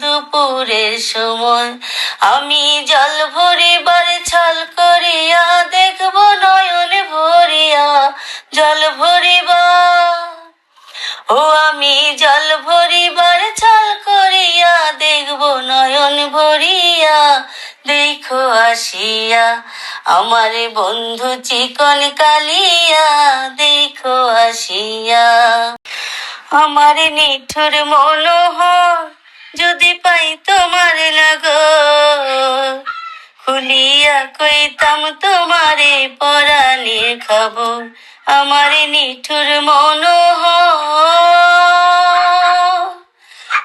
দুপুরের সময়। আমি জল ভরিবার ছল করিয়া দেখব নয়ন ভরিয়া। জল ভরিবা। ও আমি জল ভরিবার ছল করিয়া দেখব নয়ন ভরিয়া। দেখো আসিয়া আমার বন্ধু চিকন কালিয়া। দেখো আসিয়া আমার নিঠুর মনোহর যদি পাই তোমার লাগর খুলিয়া কইতাম তোমারে পরাণের খবর আমার নিঠুর মনোহর।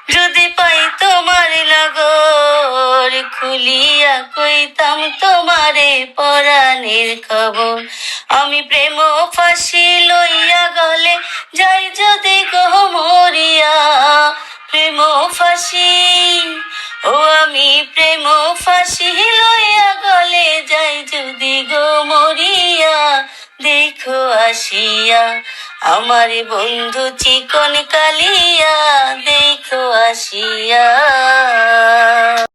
যদি পাই তোমার লগর খুলিয়া কইতাম তোমারে পরাণের খবর আমি প্রেম ফাঁসি লইয়া গলে যাই যদি গো মরিয়া প্রেম ফাঁসি। ও আমি প্রেম ফাঁসি লইয়া গলে যাই যদি গো মরিয়া। দেখো আসিয়া আমার বন্ধু চিকন কালিয়া। দেখো আসিয়া